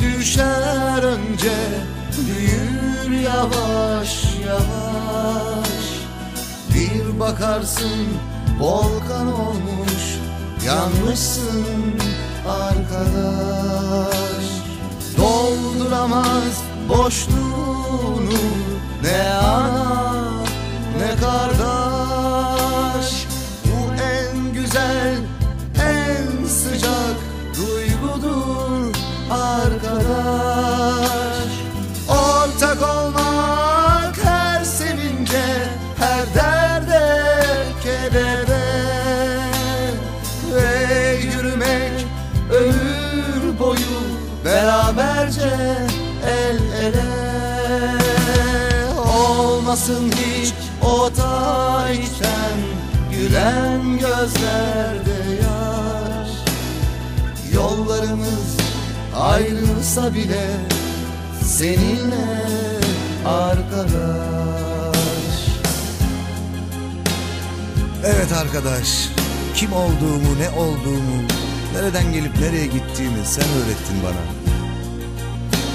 düşer önce Büyür yavaş yavaş. Bir bakarsın volkan olmuş Yanmışsın arkadaş. Dolduramaz boşluğunu Ne beraberce el ele. Olmasın hiç o taçten gülen gözlerde yaş. Yollarımız ayrılsa bile seninle arkadaş. Evet arkadaş, kim olduğumu, ne olduğumu, nereden gelip nereye gittiğimi sen öğrettin bana.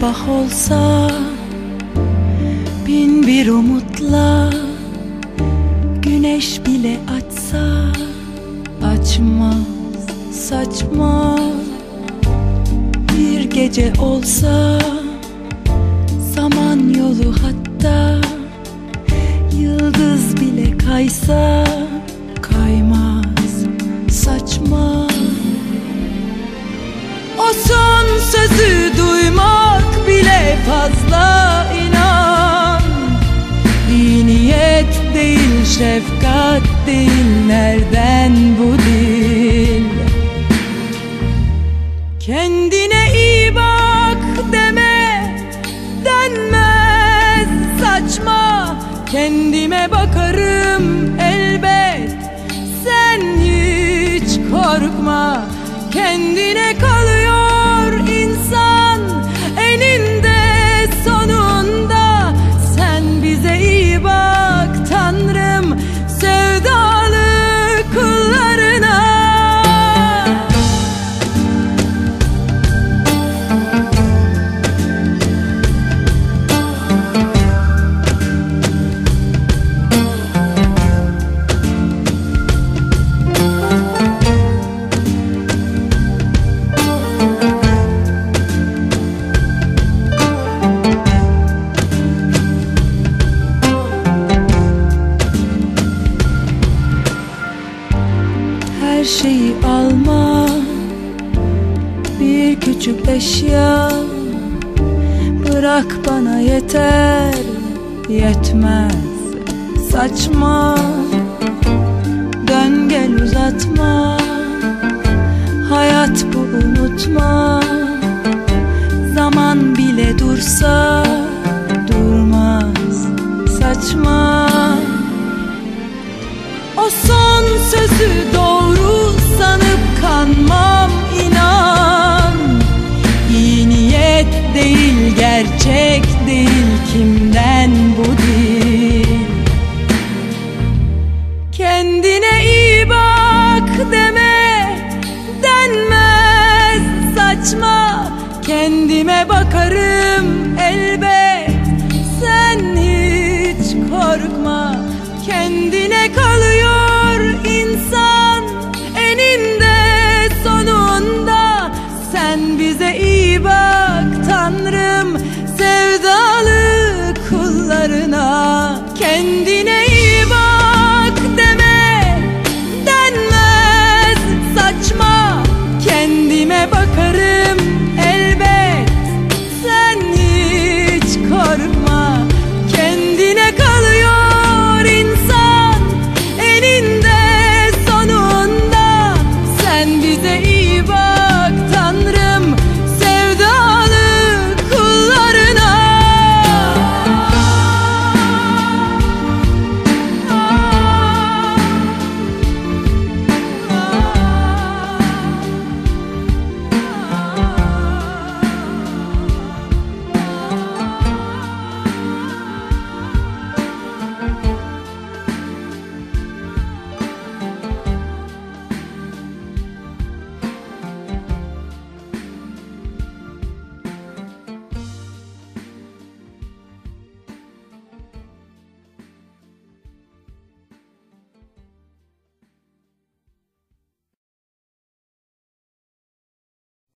sabah olsa Bin bir umutla Güneş bile açsa Açmaz saçma. Bir gece olsa Zaman yolu hatta Yıldız bile kaysa Kaymaz saçma. O son fazla inan. İyi niyet değil şefkat değil nereden bu dil Kendine iyi bak deme denmez saçma. Kendime bakarım elbet sen hiç korkma. Kendine kalıyor şeyi alma. Bir küçük eşya Bırak bana yeter Yetmez. Saçma Dön gel uzatma. Hayat bu unutma. Zaman bile dursa sevdalı